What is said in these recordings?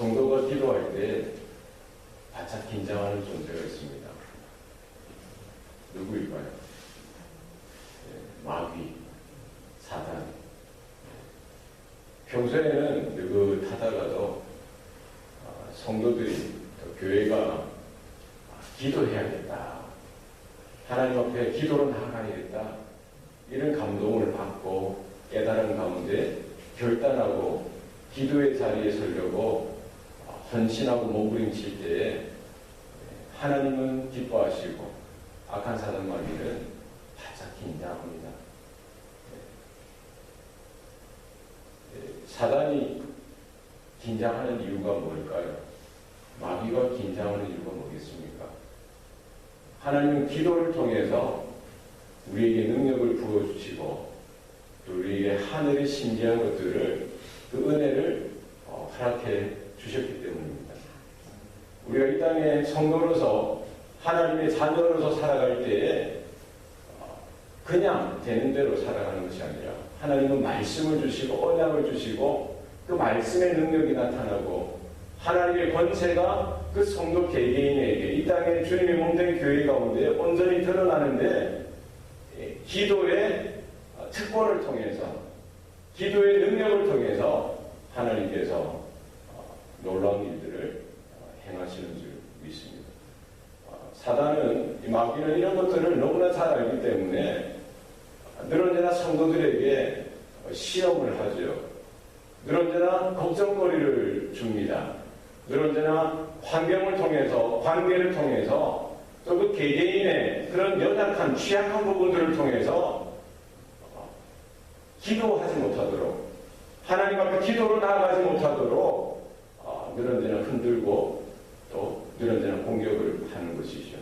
성도가 기도할 때 바짝 긴장하는 존재가 있습니다. 누구일까요? 예, 마귀, 사단. 평소에는 느긋하다가도 아, 성도들이 또 교회가 아, 기도해야겠다. 하나님 앞에 기도로 나아가야겠다. 이런 감동을 받고 깨달은 가운데 결단하고 기도의 자리에 서려고 아, 헌신하고 몸부림칠 때에 하나님은 기뻐하시고 악한 사단 마귀는 바짝 긴장합니다. 예, 사단이 긴장하는 이유가 뭘까요? 마귀가 긴장하는 이유가 뭐겠습니까? 하나님은 기도를 통해서 우리에게 능력을 부어주시고 또 우리에게 하늘의 신비한 것들을 그 은혜를 어, 허락해 주셨기. 우리가 이 땅에 성도로서 하나님의 자녀로서 살아갈 때에 어, 그냥 되는 대로 살아가는 것이 아니라 하나님은 말씀을 주시고 언약을 주시고 그 말씀의 능력이 나타나고 하나님의 권세가 그 성도 개개인에게 이 땅에 주님의 몸된 교회 가운데 온전히 드러나는데 예, 기도의 특권을 통해서 기도의 능력을 통해서 하나님께서 어, 놀라운 일들을 어, 행하시는 줄 믿습니다. 어, 사단은 이 마귀는 이런 것들을 너무나 잘 알기 때문에 늘 언제나 성도들에게 시험을 하죠. 늘 언제나 걱정거리를 줍니다. 늘 언제나 환경을 통해서 관계를 통해서 또 그 개개인의 그런 연약한 취약한 부분들을 통해서 기도하지 못하도록 하나님 앞에 기도로 나아가지 못하도록 어, 늘 언제나 흔들고 또늘 언제나 공격을 하는 것이죠.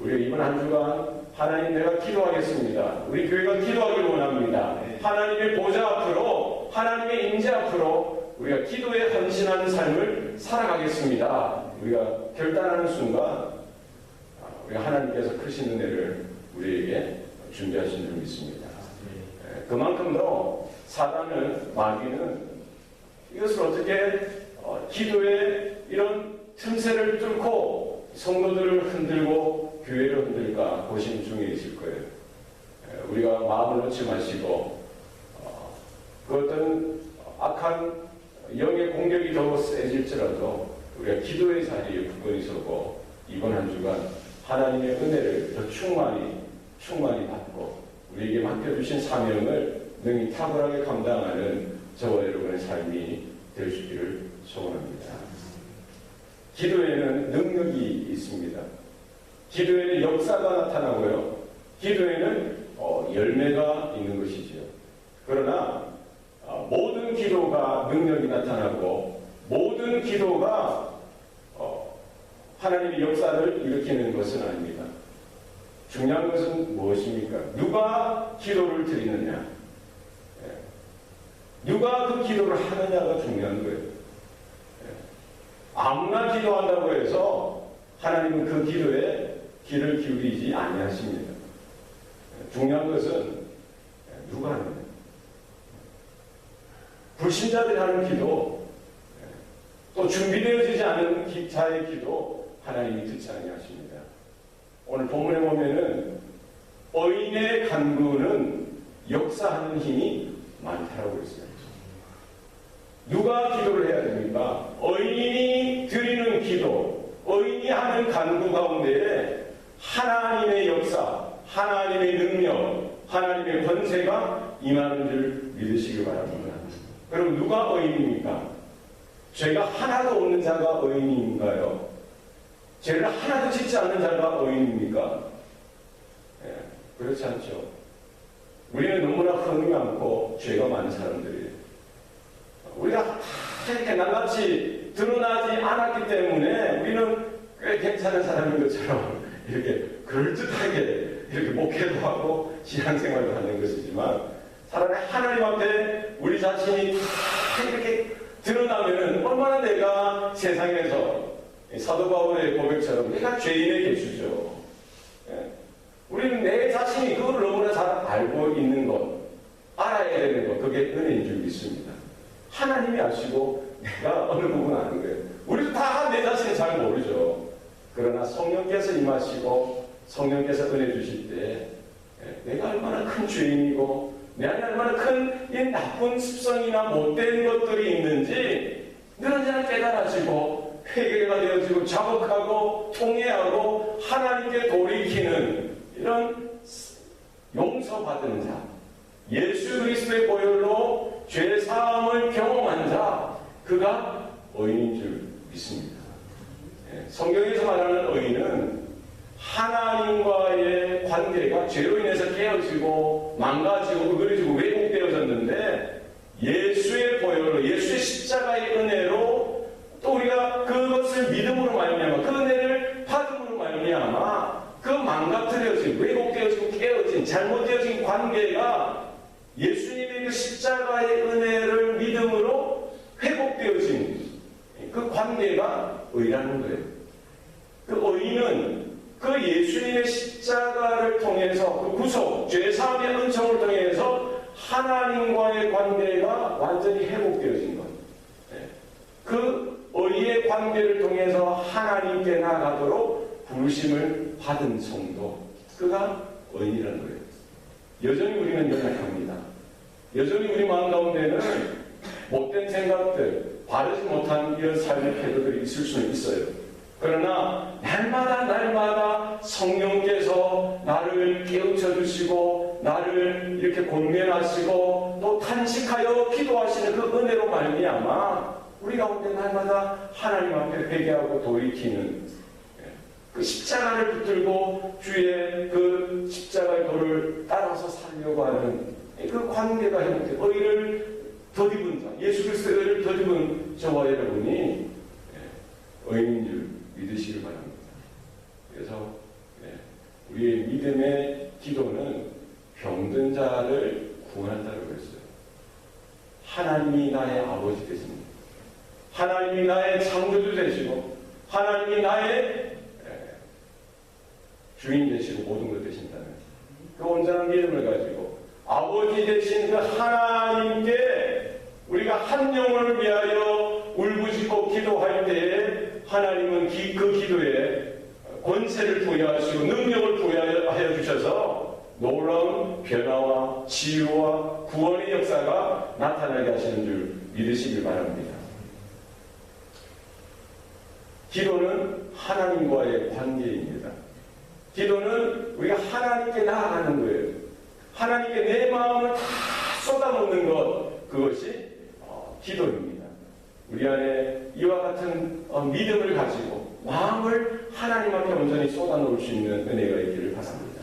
우리 이번 한 주간 하나님 내가 기도하겠습니다. 우리 교회가 기도하길 원합니다. 하나님의 보좌 앞으로 하나님의 임재 앞으로 우리가 기도에 헌신하는 삶을 살아가겠습니다. 우리가 결단하는 순간 아, 우리 하나님께서 크신 은혜를 우리에게 준비하신 줄 믿습니다. 예, 그만큼으로 사단은 마귀는 이것을 어떻게 어, 기도의 이런 틈새를 뚫고 성도들을 흔들고 교회를 흔들까 고심 중에 있을 거예요. 예, 우리가 마음을 놓지 마시고 어, 그 어떤 악한 영의 공격이 더 세질지라도 우리가 기도의 자리에 굳건히 서고 이번 한 주간 하나님의 은혜를 더 충만히 충만히 받고 우리에게 맡겨주신 사명을 능히 탁월하게 감당하는 저와 여러분의 삶이 있기를 소원합니다. 기도에는 능력이 있습니다. 기도에는 역사가 나타나고요. 기도에는 어, 열매가 있는 것이지요. 그러나 어, 모든 기도가 능력이 나타나고 모든 기도가 어, 하나님의 역사를 일으키는 것은 아닙니다. 중요한 것은 무엇입니까? 누가 기도를 드리느냐? 예. 누가 그 기도를 하느냐가 중요한 거예요. 예. 아무나 기도한다고 해서 하나님은 그 기도에 귀를 기울이지 아니하십니다. 예. 중요한 것은 누가 하느냐? 불신자들이 하는 기도, 또 준비되어지지 않은 자의 기도 하나님이 듣지 아니하십니다. 오늘 본문에 보면은 어인의 간구는 역사하는 힘이 많다라고 했어요. 누가 기도를 해야 됩니까? 어인이 기도, 어인이 하는 간구 가운데에 하나님의 역사, 하나님의 능력, 하나님의 권세가 임하는 줄 믿으시기 바랍니다. 그럼 누가 어인입니까? 죄가 하나도 없는 자가 어인인가요? 죄를 하나도 짓지 않는 자가 어인입니까? 예, 그렇지 않죠. 우리는 너무나 흥이 많고 죄가 많은 사람들이에요. 우리가 다 이렇게 낱낱이 드러나지 않았기 때문에 우리는 꽤 괜찮은 사람인 것처럼 이렇게 그럴듯하게 이렇게 목회도 하고 신앙생활도 하는 것이지만 차라리 하나님 앞에 우리 자신이 다 이렇게 드러나면은 얼마나 내가 세상에서 사도 바울의 고백처럼 내가 죄인의 개수죠. 예. 우리는 내 자신이 그걸 너무나 잘 알고 있는 것, 알아야 되는 것, 그게 은혜인 줄 믿습니다. 하나님이 아시고 어느 부분 아는 거예요. 우리도 다 내 자신을 잘 모르죠. 그러나 성령께서 임하시고 성령께서 은혜 주실 때 예, 내가 얼마나 큰 죄인이고 내 안에 얼마나 큰 이 나쁜 습성이나 못된 것들이 있는지 늘 언제나 깨달아지고 회개가 되어지고 자복하고 통회하고 하나님께 돌이키는 이런 용서받은 자 예수 그리스도의 보혈로 죄 사함을 경험한 자 그가 의인인 줄 믿습니다. 예, 성경에서 말하는 의인은 하나님과의 관계가 죄로 인해서 깨어지고 망가지고 으그러지고 왜곡되어졌는데 예수의 보혈로 예수의 십자가의 은혜로 또 우리가 그것을 믿음으로 말미암아 그 은혜를 받음으로 말미암아 그 망가뜨려진 왜곡되어지고 깨어진 잘못되어진 관계가 예수님의 그 십자가의 은혜를 믿음으로 회복되어진 그 관계가 의라는 거예요. 그 의는 그 예수님의 십자가를 통해서 그 구속, 죄사함의 은총을 통해서 하나님과의 관계가 완전히 회복되어진 것. 예. 그 의의 관계를 통해서 하나님께 나가도록 부르심을 받은 성도. 그가 의인이라는 거예요. 여전히 우리는 연약합니다. 여전히 우리 마음 가운데는 못된 생각들, 바르지 못한 이런 삶의 태도들이 있을 수는 있어요. 그러나 날마다 날마다 성령께서 나를 깨우쳐 주시고 나를 이렇게 권면하시고 또 탄식하여 기도하시는 그 은혜로 말미암아 우리 가운데 날마다 하나님 앞에 회개하고 돌이키는 그 십자가를 붙들고 주의 그 십자가의 도를 따라서 살려고 하는 그 관계가 회복돼 의를 덧입은 자, 예수 그리스도의 의를 덧입은 저와 여러분이 의인인 줄 믿으시길 바랍니다. 그래서 우리의 믿음의 기도는 병든 자를 구원한다고 했어요. 하나님이 나의 아버지 되십니다. 하나님이 나의 창조주 되시고 하나님이 나의 주인 되시고 모든 것 되신다면 그 온전한 믿음을 가지고 아버지 되신 그 하나님께 우리가 한 영혼을 위하여 울부짖고 기도할 때에 하나님은 기, 그 기도에 권세를 부여하시고 능력을 부여하여 주셔서 놀라운 변화와 치유와 구원의 역사가 나타나게 하시는 줄 믿으시길 바랍니다. 기도는 하나님과의 관계입니다. 기도는 우리가 하나님께 나아가는 거예요. 하나님께 내 마음을 다 쏟아놓는 것, 그것이 어, 기도입니다. 우리 안에 이와 같은 어, 믿음을 가지고 마음을 하나님 앞에 온전히 쏟아놓을 수 있는 은혜가 있기를 바랍니다.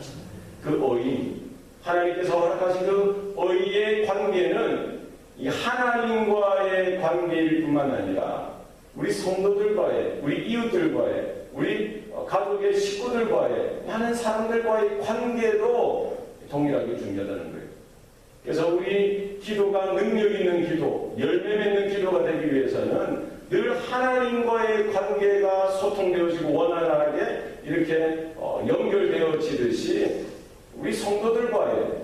그 어이, 하나님께서 허락하신 그 어이의 관계는 이 하나님과의 관계일 뿐만 아니라 우리 성도들과의, 우리 이웃들과의, 우리 가족의 식구들과의, 많은 사람들과의 관계도 동일하게 중요하다는 거예요. 그래서 우리 기도가 능력 있는 기도, 열매 맺는 기도가 되기 위해서는 늘 하나님과의 관계가 소통되어지고 원활하게 이렇게 연결되어지듯이 우리 성도들과의,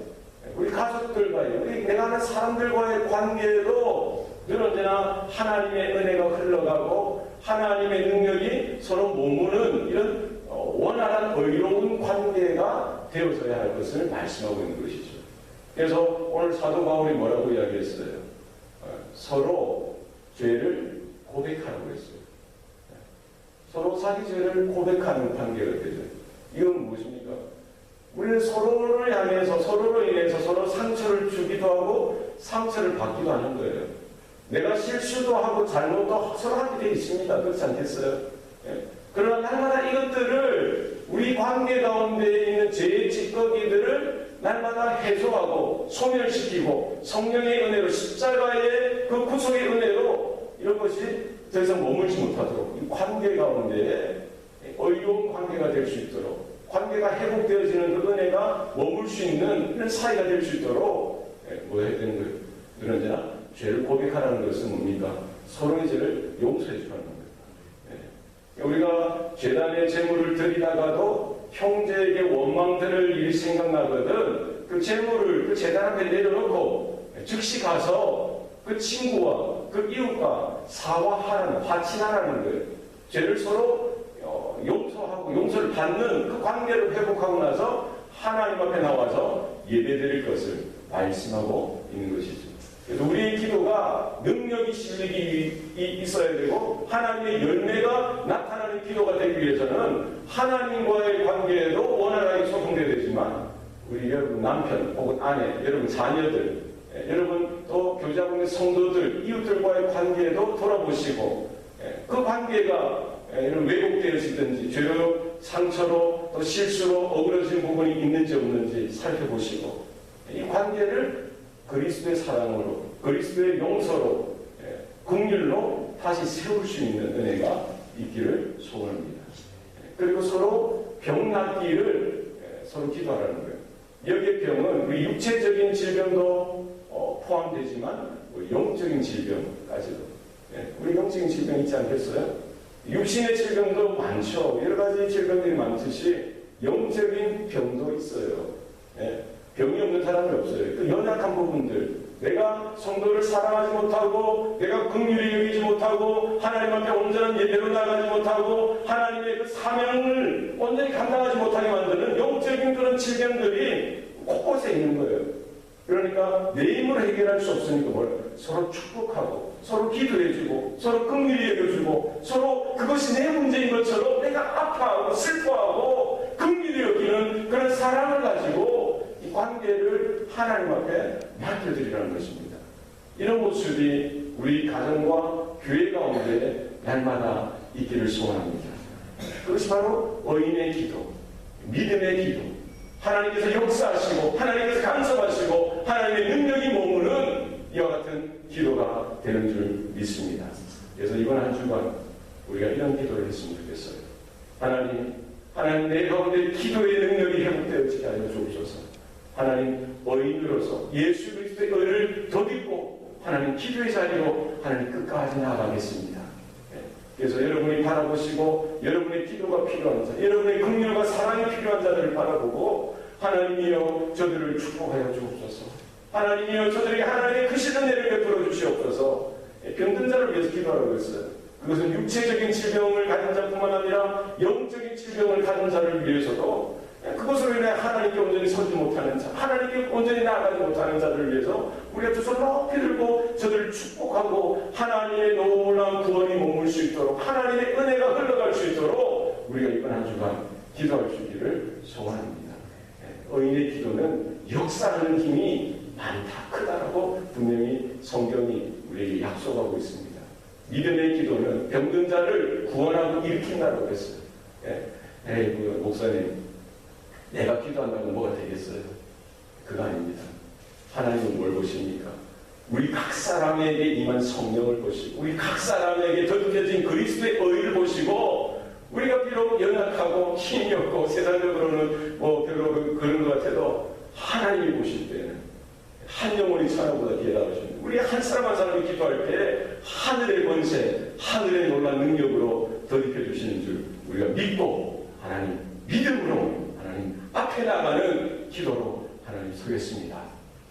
우리 가족들과의, 우리 내가 아는 사람들과의 관계도 늘 언제나 하나님의 은혜가 흘러가고 하나님의 능력이 서로 머무는 이런 원활한 의로운 관계가 되어져야 할 것을 말씀하고 있는 것이죠. 그래서 오늘 사도 바울이 뭐라고 이야기했어요? 서로 죄를 고백하라고 했어요. 서로 자기 죄를 고백하는 관계가 되죠. 이건 무엇입니까? 우리는 서로를 향해서 서로로 인해서 서로 상처를 주기도 하고 상처를 받기도 하는 거예요. 내가 실수도 하고 잘못도 서로 하게 돼 있습니다. 그렇지 않겠어요? 예. 그러나 날마다 이것들을 우리 관계 가운데 있는 죄의 찌꺼기들을 다 해소하고 소멸시키고 성령의 은혜로 십자가의 그 구속의 은혜로 이런 것이 더 이상 머물지 못하도록 이 관계 가운데 의로운 관계가 될 수 있도록 관계가 회복되어지는 그 은혜가 머물 수 있는 이런 사이가 될 수 있도록 뭐 해야 되는 거예요? 그런저나 죄를 고백하라는 것은 뭡니까? 서로의 죄를 용서해 주라는 거예요. 네. 우리가 재단의 재물을 드리다가도 형제에게 원망들을 일이 생각나거든 그 재물을 그 재단 앞에 내려놓고 즉시 가서 그 친구와 그 이웃과 사화하는, 화친하라는 거예요. 죄를 서로 어, 용서하고 용서를 받는 그 관계를 회복하고 나서 하나님 앞에 나와서 예배드릴 것을 말씀하고 있는 것이죠. 그래서 우리의 기도가 능력이 실력이 이- 있어야 되고 하나님의 열매가 나타 기도가 되기 위해서는 하나님과의 관계도 원활하게 소통돼야 되지만 우리 여러분 남편 혹은 아내, 여러분 자녀들, 예, 여러분 또 교자분의 성도들, 이웃들과의 관계도 돌아보시고 예, 그 관계가 예, 이런 왜곡되어지든지 죄로 상처로 또 실수로 어그러진 부분이 있는지 없는지 살펴보시고 이 관계를 그리스도의 사랑으로 그리스도의 용서로 예, 긍휼로 다시 세울 수 있는 은혜가 있기를 소원합니다. 예, 그리고 서로 병 낫기를 예, 서로 기도하라는 거예요. 여기에 병은 우리 육체적인 질병도 어, 포함되지만 영적인 질병까지도 예, 우리 영적인 질병 있지 않겠어요? 육신의 질병도 많죠. 여러 가지 질병들이 많듯이 영적인 병도 있어요. 예, 병이 없는 사람이 없어요. 그 연약한 부분들, 내가 성도를 사랑하지 못하고, 내가 긍휼히 여기지 못하고, 하나님 앞에 온전한 예배로 나가지 못하고, 하나님의 그 사명을 온전히 감당하지 못하게 만드는 영적인 그런 질병들이 곳곳에 있는 거예요. 그러니까 내 힘으로 해결할 수 없으니까 뭘 서로 축복하고 서로 기도해주고 서로 긍휼히 여겨주고 서로 그것이 내 문제인 것처럼 내가 아파하고 슬퍼하고 긍휼히 여기는 그런 사랑을 가지고 이 관계를 하나님 앞에 맡겨드리라는 것입니다. 이런 모습이 우리 가정과 교회 가운데 날마다 있기를 소원합니다. 그것이 바로 어인의 기도, 믿음의 기도, 하나님께서 역사하시고 하나님께서 간섭하시고 하나님의 능력이 머무는 이와 같은 기도가 되는 줄 믿습니다. 그래서 이번 한 주간 우리가 이런 기도를 했으면 좋겠어요. 하나님, 하나님 내 가운데 기도의 능력이 회복되어지게 하여 주옵소서. 하나님 어인으로서 예수 그리스도의 의를 덧입고 하나님 기도의 자리로 하나님 끝까지 나아가겠습니다. 네. 그래서 여러분이 바라보시고 여러분의 기도가 필요한 자, 여러분의 긍휼과 사랑이 필요한 자들을 바라보고 하나님이여 저들을 축복하여 주옵소서. 하나님이여 저들에게 하나님의 크신 은혜를 베풀어 주시옵소서. 예, 병든 자를 위해서 기도하라고 했어요. 그것은 육체적인 질병을 가진 자뿐만 아니라 영적인 질병을 가진 자를 위해서도 예, 그것으로 인해 하나님께 온전히 서지 못하는 자, 하나님께 온전히 나아가지 못하는 자들을 위해서 우리가 두 손 높이 들고 저들을 축복하고 하나님의 놀라운 구원이 머물 수 있도록 하나님의 은혜가 흘러갈 수 있도록 우리가 이번 한 주간 기도할 수 있기를 소원합니다. 예, 의인의 기도는 역사하는 힘이 많다, 크다라고 분명히 성경이 우리에게 약속하고 있습니다. 믿음의 기도는 병든 자를 구원하고 일으킨다고 했어요. 예, 에이, 그 목사님, 내가 기도한다고 뭐가 되겠어요? 그거 아닙니다. 하나님은 뭘 보십니까? 우리 각 사람에게 임한 성령을 보시고, 우리 각 사람에게 더듬혀진 그리스도의 의를 보시고, 우리가 비록 연약하고 힘이 없고 세상적으로는 뭐 별로 그- 그런 것 같아도 하나님이 보실 때는 한 영혼이 천하보다 귀하다하십니다. 우리 한 사람 한 사람이 기도할 때 하늘의 권세, 하늘의 놀란 능력으로 더입혀 주시는 줄 우리가 믿고 하나님 하나님 앞에 나가는 기도로 하나님 서겠습니다.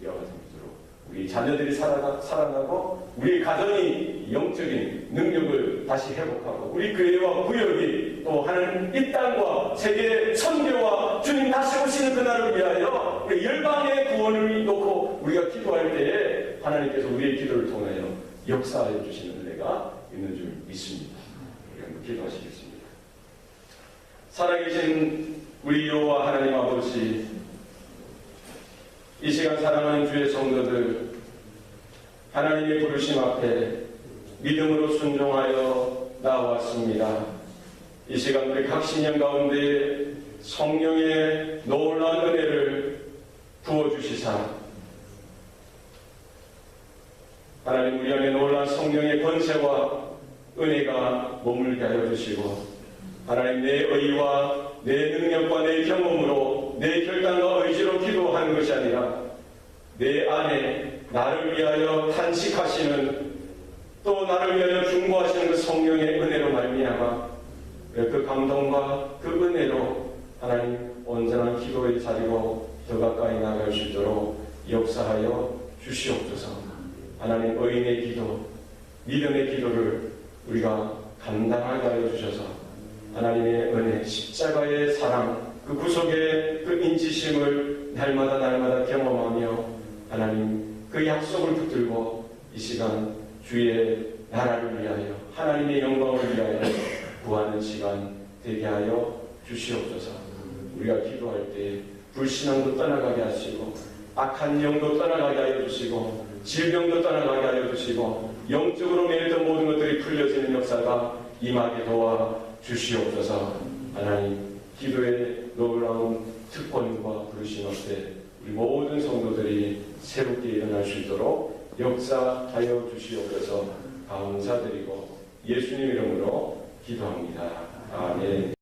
이와 같은 기도로 우리 자녀들이 살아가, 살아나고 우리 가정이 영적인 능력을 다시 회복하고 우리 교회와 구역이 또 하는 이 땅과 세계 선교와 주님 다시 오시는 그날을 위하여 우리 열방의 구원을 놓고 우리가 기도할 때에 하나님께서 우리의 기도를 통하여 역사하여 주시는 은혜가 있는 줄 믿습니다. 우리 한번 기도하시겠습니다. 살아계신 우리 여호와 하나님 아버지 이 시간 사랑하는 주의 성도들 하나님의 부르심 앞에 믿음으로 순종하여 나왔습니다. 이 시간 우리 각 신령 가운데 성령의 놀라운 은혜를 부어주시사 하나님 우리 안에 놀라운 성령의 권세와 은혜가 머물게 하여 주시고 하나님 내 의와 내 능력과 내 경험으로 내 결단과 의지로 기도하는 것이 아니라 내 안에 나를 위하여 탄식하시는 또 나를 위하여 중보하시는 그 성령의 은혜로 말미암아 그 감동과 그 은혜로 하나님 온전한 기도의 자리로 더 가까이 나갈 수 있도록 역사하여 주시옵소서. 하나님 의인의 기도, 믿음의 기도를 우리가 감당하게 하여 주셔서 하나님의 은혜, 십자가의 사랑, 그 구속의 그 인지심을 날마다 날마다 경험하며 하나님 그 약속을 붙들고 이 시간 주의 나라를 위하여 하나님의 영광을 위하여 구하는 시간 되게 하여 주시옵소서. 우리가 기도할 때 불신앙도 떠나가게 하시고 악한 영도 떠나가게 하여 주시고 질병도 떠나가게 하여 주시고 영적으로 매였던 모든 것들이 풀려지는 역사가 임하게 도와 주시옵소서. 하나님 기도의 놀라운 특권과 부르심 앞에 우리 모든 성도들이 새롭게 일어날 수 있도록 역사하여 주시옵소서 감사드리고 예수님 이름으로 기도합니다. 아멘.